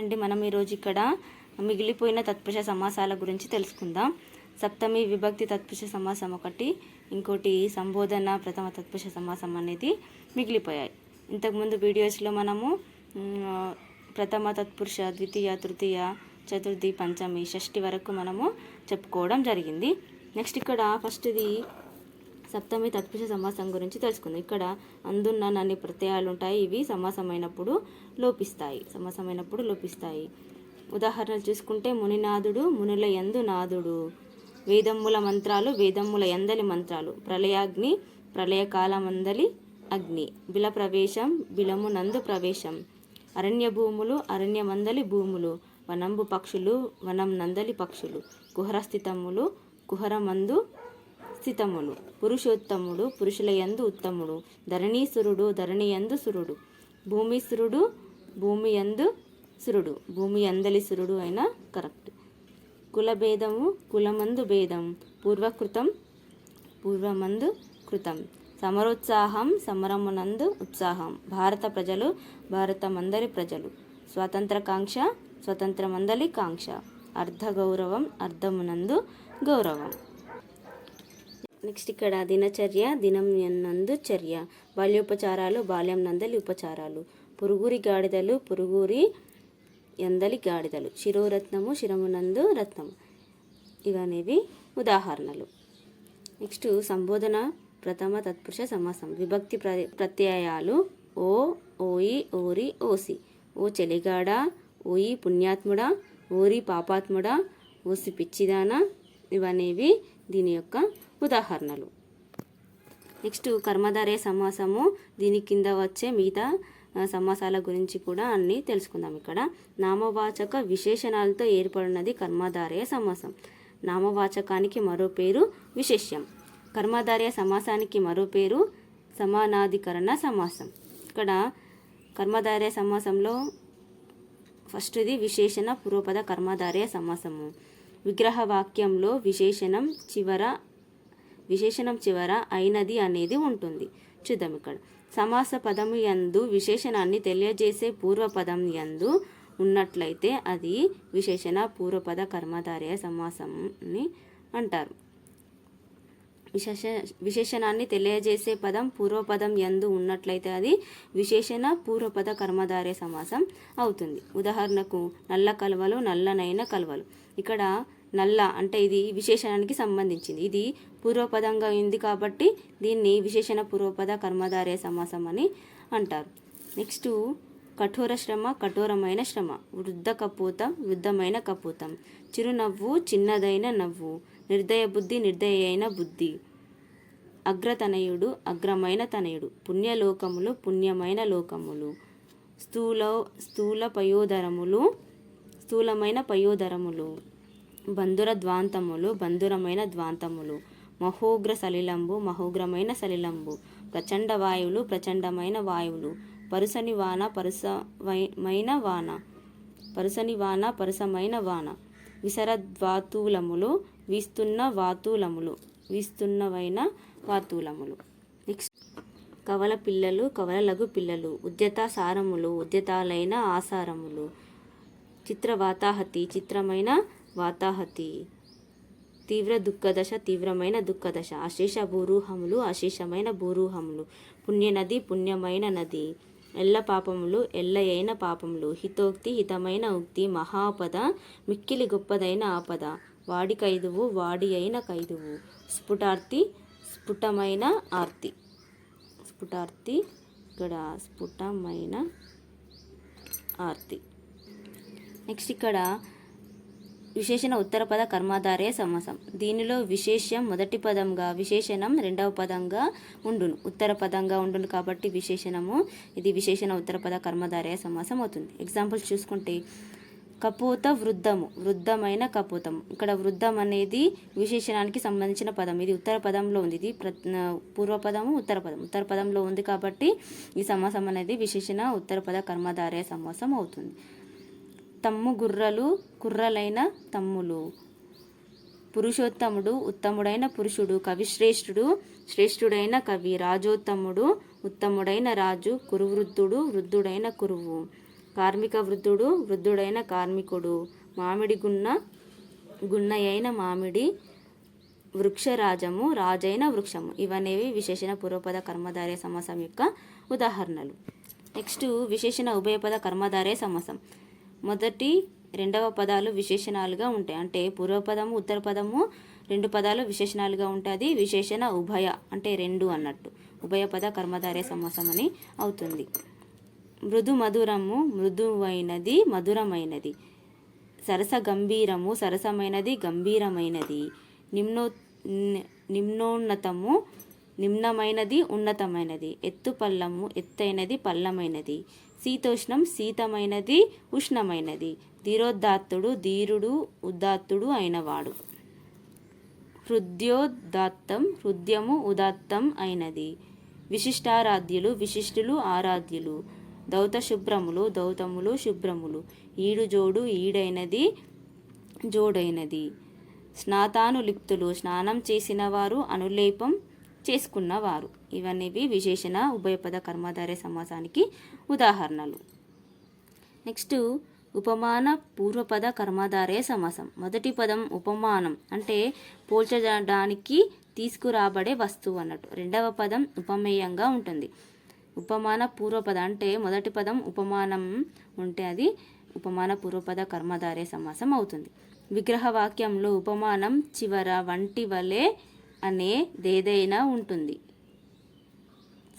అండి మనం ఈరోజు ఇక్కడ మిగిలిపోయిన తత్పురుష సమాసాల గురించి తెలుసుకుందాం. సప్తమి విభక్తి తత్పురుష సమాసం ఒకటి ఇంకోటి సంబోధన ప్రథమ తత్పురుష సమాసం అనేది మిగిలిపోయాయి. ఇంతకుముందు వీడియోస్లో మనము ప్రథమ తత్పురుష ద్వితీయ తృతీయ చతుర్థి పంచమి షష్ఠి వరకు మనము చెప్పుకోవడం జరిగింది. నెక్స్ట్ ఇక్కడ ఫస్ట్ది సప్తమి తత్పురుష సమాసం గురించి తెలుసుకుందాం. ఇక్కడ అందున్న నన్ని ప్రత్యయాలు ఉంటాయి ఇవి సమాసమైనప్పుడు లోపిస్తాయి. సమాసమైనప్పుడు లోపిస్తాయి. ఉదాహరణలు చూసుకుంటే మునినాథుడు మునుల యందు నాథుడు వేదమ్ముల మంత్రాలు వేదమ్ముల ఎందలి మంత్రాలు. ప్రళయాగ్ని ప్రళయకాలమందలి అగ్ని. బిల ప్రవేశం బిలము నందు ప్రవేశం. అరణ్య భూములు అరణ్యమందలి భూములు. వనంబు పక్షులు వనం నందలి పక్షులు. కుహరస్థితములు కుహరమందు స్థితములు పురుషోత్తముడు పురుషుల యందు ఉత్తముడు. ధరణీసురుడు ధరణి యందు సురుడు. భూమిసురుడు భూమి యందు సురుడు. భూమి అందలి సురుడు అయినా కరెక్ట్. కులభేదము కులమందు భేదం. పూర్వకృతం పూర్వమందు కృతం. సమరోత్సాహం సమరమునందు ఉత్సాహం. భారత ప్రజలు భారతమందరి ప్రజలు. స్వాతంత్రకాంక్ష స్వతంత్రమందలి కాంక్ష. అర్ధ గౌరవం అర్ధమునందు గౌరవం. నెక్స్ట్ ఇక్కడ దినచర్య దినం నందు చర్య. బాల్యోపచారాలు బాల్యం నందలి ఉపచారాలు. పురుగురి గాడిదలు పురుగురి ఎందలి గాడిదలు. శిరోరత్నము శిరమునందు రత్నము. ఇవనేవి ఉదాహరణలు. నెక్స్ట్ సంబోధన ప్రథమ తత్పురుష సమాసం విభక్తి ప్ర ప్రత్యయాలు ఓ ఓయి ఓరి ఓసి. ఓ చెలిగాడ ఓయి పుణ్యాత్ముడా ఓరి పాపాత్ముడా ఓసి పిచ్చిదానా. ఇవనేవి దీని యొక్క ఉదాహరణలు. నెక్స్ట్ కర్మధారే సమాసము. దీని కింద వచ్చే మిగతా సమాసాల గురించి కూడా అన్ని తెలుసుకుందాం ఇక్కడ. నామవాచక విశేషణాలతో ఏర్పడినది కర్మధారయ సమాసం. నామవాచకానికి మరో పేరు విశేష్యం. కర్మధారయ సమాసానికి మరో పేరు సమానాధికరణ సమాసం. ఇక్కడ కర్మధారయ సమాసంలో ఫస్ట్ది విశేషణ పూర్వపద కర్మధారయ సమాసము. విగ్రహవాక్యంలో విశేషణం చివర విశేషణం చివర అయినది అనేది ఉంటుంది. చూద్దాం ఇక్కడ. సమాస పదము యందు విశేషణాన్ని తెలియజేసే పూర్వపదం యందు ఉన్నట్లయితే అది విశేషణ పూర్వపద కర్మధారయ సమాసంని అంటారు. విశేష విశేషణాన్ని తెలియజేసే పదం పూర్వపదం యందు ఉన్నట్లయితే అది విశేషణ పూర్వపద కర్మధారయ సమాసం అవుతుంది. ఉదాహరణకు నల్ల కలవలు నల్లనైన కలవలు. ఇక్కడ నల్ల అంటే ఇది విశేషణానికి సంబంధించింది. ఇది పూర్వపదంగా ఉంది కాబట్టి దీన్ని విశేషణ పూర్వపద కర్మధారయ సమాసం అని అంటారు. నెక్స్ట్ కఠోర శ్రమ కఠోరమైన శ్రమ వృద్ధ కపోతం వృద్ధమైన కపోతం. చిరునవ్వు చిన్నదైన నవ్వు నిర్దయ బుద్ధి నిర్దయ అయిన బుద్ధి. అగ్రతనయుడు అగ్రమైన తనయుడు పుణ్యలోకములు పుణ్యమైన లోకములు. స్థూల స్థూల పయోధరములు స్థూలమైన పయోధరములు బంధుర ద్వాంతములు బంధురమైన ద్వాంతములు. మహోగ్ర సలిలంబు మహోగ్రమైన సలిలంబు. ప్రచండ వాయువులు ప్రచండమైన వాయువులు. పరుసని వాన పరుసమైన వాన. పరుసని వాన పరుసమైన వాన. విసరద్వాతూలములు వీస్తున్న వాతూలములు. వీస్తున్నవైన వాతూలములు. నెక్స్ట్ కవల పిల్లలు కవలలగు పిల్లలు. ఉద్యత సారములు ఉద్యతాలైన ఆసారములు. చిత్రవాతాహతి చిత్రమైన వాతాహతి. తీవ్ర దుఃఖదశ తీవ్రమైన దుఃఖదశ. అశేష భూరూహములు అశేషమైన భూరూహములు. పుణ్యనది పుణ్యమైన నది. ఎల్ల పాపములు ఎల్లయైన పాపములు. హితోక్తి హితమైన ఉక్తి మహాపద మిక్కిలి గొప్పదైన ఆపద. వాడి కైదువు వాడి అయిన కైదువు. స్ఫుటార్తి స్ఫుటమైన ఆర్తి. స్ఫుటార్తి ఇక్కడ స్ఫుటమైన ఆర్తి. నెక్స్ట్ ఇక్కడ విశేషణ ఉత్తర పద కర్మాధారే సమాసం. దీనిలో విశేష్యం మొదటి పదంగా విశేషణం రెండవ పదంగా ఉండును. ఉత్తర పదంగా ఉండును కాబట్టి విశేషణము ఇది విశేషణ ఉత్తర పద కర్మధారే సమాసం అవుతుంది. ఎగ్జాంపుల్స్ చూసుకుంటే కపోత వృద్ధము వృద్ధమైన కపోతం ఇక్కడ వృద్ధం అనేది విశేషణానికి సంబంధించిన పదం. ఇది ఉత్తర పదంలో ఉంది. ఇది ప్ర పూర్వపదము ఉత్తర పదం ఉత్తర పదంలో ఉంది కాబట్టి ఈ సమాసం అనేది విశేషణ ఉత్తర పద కర్మధారయ సమాసం అవుతుంది. తమ్ము గుర్రలు కుర్రలైన తమ్ములు. పురుషోత్తముడు ఉత్తముడైన పురుషుడు కవిశ్రేష్ఠుడు శ్రేష్ఠుడైన కవి రాజోత్తముడు ఉత్తముడైన రాజు కురువృద్ధుడు వృద్ధుడైన కురువు. కార్మిక వృద్ధుడు వృద్ధుడైన కార్మికుడు. మామిడి గున్న గున్నయైన మామిడి వృక్షరాజము రాజైన వృక్షము. ఇవనేవి విశేషణ పూర్వపద కర్మధారయ సమాసం యొక్క ఉదాహరణలు. నెక్స్ట్ విశేషణ ఉభయపద కర్మధారయ సమాసం. మొదటి రెండవ పదాలు విశేషణాలుగా ఉంటాయి. అంటే పూర్వపదము ఉత్తర పదము రెండు పదాలు విశేషణాలుగా ఉంటుంది. విశేషణ ఉభయ అంటే రెండు అన్నట్టు. ఉభయపద కర్మధారయ సమాసం అని అవుతుంది. మృదు మధురము మృదువైనది మధురమైనది. సరస గంభీరము సరసమైనది గంభీరమైనది. నిమ్నో నిమ్నోన్నతము నిమ్నమైనది ఉన్నతమైనది. ఎత్తు పల్లము ఎత్తైనది పల్లమైనది. శీతోష్ణం శీతమైనది ఉష్ణమైనది. ధీరోదాత్తుడు ధీరుడు ఉదాత్తుడు అయినవాడు. హృద్యోదాత్తం హృదయము ఉదాత్తం అయినది. విశిష్టారాధ్యులు విశిష్టులు ఆరాధ్యులు. దౌత శుభ్రములు దౌతములు శుభ్రములు. ఈడు జోడు ఈడైనది జోడైనది. స్నాతానులిప్తులు స్నానం చేసిన వారు అనులేపం చేసుకున్నవారు. ఇవన్నీ విశేషణ ఉభయపద కర్మధారయ సమాసానికి ఉదాహరణలు. నెక్స్ట్ ఉపమాన పూర్వపద కర్మధారయ సమాసం. మొదటి పదం ఉపమానం అంటే పోల్చడానికి తీసుకురాబడే వస్తువు అన్నట్టు. రెండవ పదం ఉపమేయంగా ఉంటుంది. ఉపమాన పూర్వపద అంటే మొదటి పదం ఉపమానం ఉంటే అది ఉపమాన పూర్వపద కర్మధారే సమాసం అవుతుంది. విగ్రహ వాక్యంలో ఉపమానం చివర వంటి వలె అనేదేదైనా ఉంటుంది.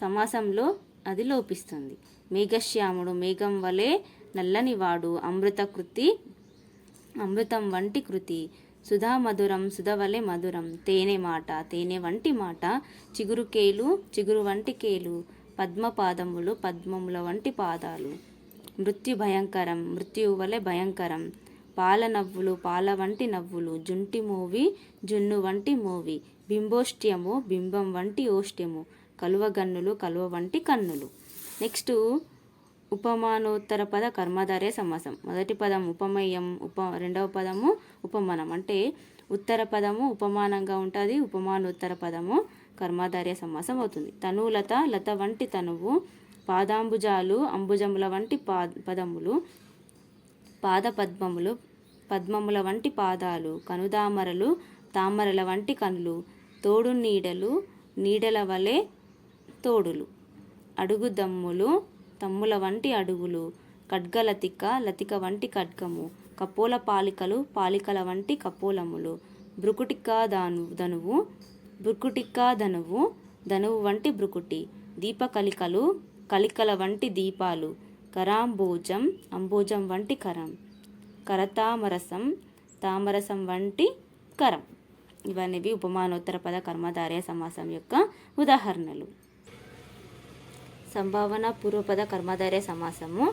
సమాసంలో అది లోపిస్తుంది. మేఘశ్యాముడు మేఘం వలె నల్లనివాడు అమృత కృతి అమృతం వంటి కృతి. సుధా మధురం సుధవలె మధురం. తేనె మాట తేనె వంటి మాట. చిగురు కేలు చిగురు వంటి కేలు. పద్మపాదములు పద్మముల వంటి పాదాలు. మృత్యు భయంకరం మృత్యువు వలె భయంకరం. పాల నవ్వులు పాల వంటి నవ్వులు. జుంటి మోవి జున్ను వంటి మోవి. బింబోష్ట్యము బింబం వంటి ఓష్ట్యము. కలువ గన్నులు కలువ వంటి కన్నులు. నెక్స్ట్ ఉపమానోత్తర పద కర్మధారే సమాసం మొదటి పదం ఉపమేయం ఉప రెండవ పదము ఉపమానం. అంటే ఉత్తర పదము ఉపమానంగా ఉంటుంది ఉపమానోత్తర పదము కర్మధార్య సమాసం అవుతుంది. తనులత లత వంటి తనువు పాదాంబుజాలు అంబుజముల వంటి పా పదములు పాద పద్మములు పద్మముల వంటి పాదాలు కనుదామరలు తామరల వంటి కనులు తోడు నీడలు నీడల వలె తోడులు. అడుగు దమ్ములు తమ్ముల వంటి అడుగులు. ఖడ్గలతిక లతిక వంటి ఖడ్గము. కపోల పాలికలు పాలికల వంటి కపోలములు. బ్రుకుటికా దాను ధనువు. బ్రుకుటికా ధనువు ధనువు వంటి బ్రుకుటి దీపకలికలు కలికల వంటి దీపాలు. కరాంబోజం అంబోజం వంటి కరం. కరతామరసం తామరసం వంటి కరం. ఇవన్నీ ఉపమానోత్తర పద కర్మధారయ సమాసం యొక్క ఉదాహరణలు. సంభావన పూర్వపద కర్మధారయ సమాసము.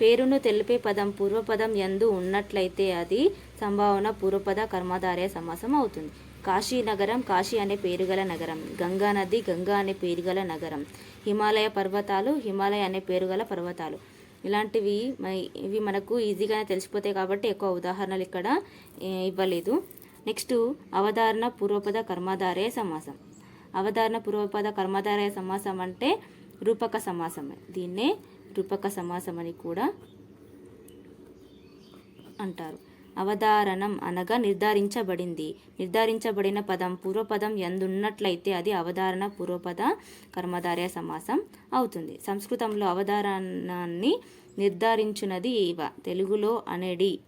పేరును తెలిపే పదం పూర్వపదం ఎందు ఉన్నట్లయితే అది సంభావన పూర్వపద కర్మధారయ సమాసం అవుతుంది. కాశీ నగరం కాశీ అనే పేరుగల నగరం. గంగా నది గంగా అనే పేరుగల నగరం. హిమాలయ పర్వతాలు హిమాలయ అనే పేరుగల పర్వతాలు. ఇలాంటివి ఇవి మనకు ఈజీగానే తెలిసిపోతాయి కాబట్టి ఎక్కువ ఉదాహరణలు ఇక్కడ ఇవ్వలేదు. నెక్స్ట్ అవధారణ పూర్వపద కర్మధారయ సమాసం. అవధారణ పూర్వపద కర్మాధారయ సమాసం అంటే రూపక సమాసమే. దీన్నే రూపక సమాసం అని కూడా అంటారు. అవధారణం అనగా నిర్ధారించబడింది. నిర్ధారించబడిన పదం పూర్వపదం ఎందున్నట్లయితే అది అవధారణ పూర్వపద కర్మధారయ సమాసం అవుతుంది. సంస్కృతంలో అవధారణాన్ని నిర్ధారించున్నది ఏవ? తెలుగులో అనెడి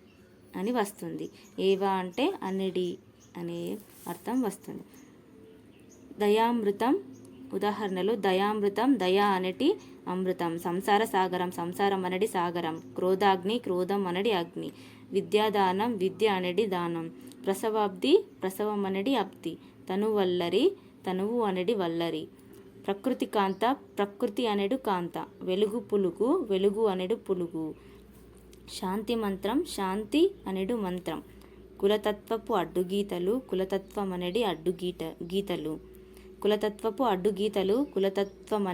అని వస్తుంది. ఏవ అంటే అనెడి అనే అర్థం వస్తుంది. దయామృతం ఉదాహరణలు దయామృతం దయా అనటి అమృతం సంసార సాగరం సంసారం అనడి సాగరం క్రోధాగ్ని క్రోధం అనడి అగ్ని విద్యాదానం విద్య అనడి దానం ప్రసవాబ్ది ప్రసవం అనడి అబ్ది తనువల్లరి తనువు అనడి వల్లరి ప్రకృతి కాంత ప్రకృతి అనడు కాంత వెలుగు పులుగు వెలుగు అనడు పులుగు శాంతి మంత్రం శాంతి అనడు మంత్రం కులతత్వపు అడ్డుగీతలు కులతత్వం అనడి అడ్డుగీత గీతలు. కులతత్వపు అడ్డుగీతలు కులతత్వం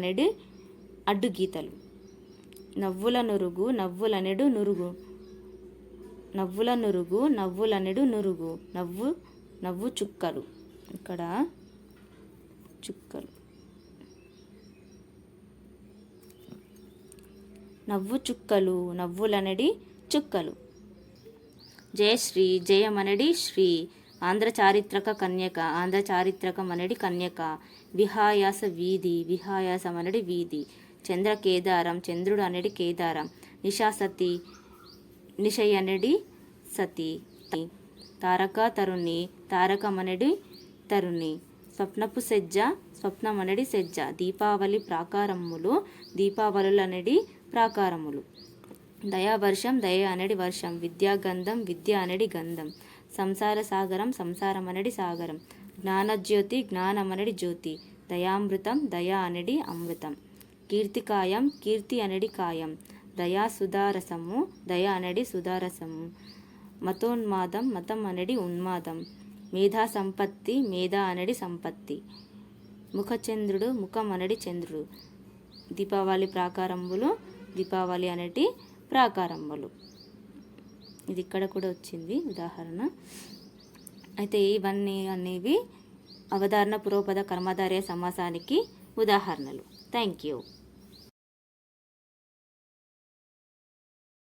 అడ్డుగీతలు. నవ్వుల నురుగు నవ్వులనెడు నురుగు. నవ్వుల నురుగు నవ్వులనెడు నురుగు. నవ్వు నవ్వు చుక్కలు. ఇక్కడ చుక్కలు. నవ్వు చుక్కలు నవ్వులనడి చుక్కలు. జయశ్రీ జయమనడి శ్రీ. ఆంధ్ర చారిత్రక కన్యక ఆంధ్ర చారిత్రకమనడి కన్యక. విహాయాస వీధి విహాయాసమనడి వీధి. చంద్ర కేదారం చంద్రుడు అనేది కేదారం. నిశాసతి నిశయనడి సతి. తారక తరుణి. తారకమనడి తరుణి. స్వప్నపు సెజ్జ స్వప్నమనడి సెజ్జ. దీపావళి ప్రాకారములు దీపావళులనడి ప్రాకారములు. దయావర్షం దయ అనడి వర్షం. విద్యాగంధం విద్య అనడి గంధం. సంసార సాగరం సంసారమనడి సాగరం. జ్ఞానజ్యోతి జ్ఞానమనడి జ్యోతి. దయామృతం దయా అనడి అమృతం. కీర్తికాయం కీర్తి అనడి కాయం. దయా సుధారసము దయ అనడి సుధారసము. మతోన్మాదం మతం అనడి ఉన్మాదం. మేధా సంపత్తి మేధా అనడి సంపత్తి. ముఖచంద్రుడు ముఖం అనడి చంద్రుడు. దీపావళి ప్రాకారంబులు దీపావళి అనేటి ప్రాకారంబులు ఇది ఇక్కడ కూడా వచ్చింది ఉదాహరణ. అయితే ఇవన్నీ అనేవి అవధారణ పురోపద కర్మధారయ సమాసానికి ఉదాహరణలు. Thank you.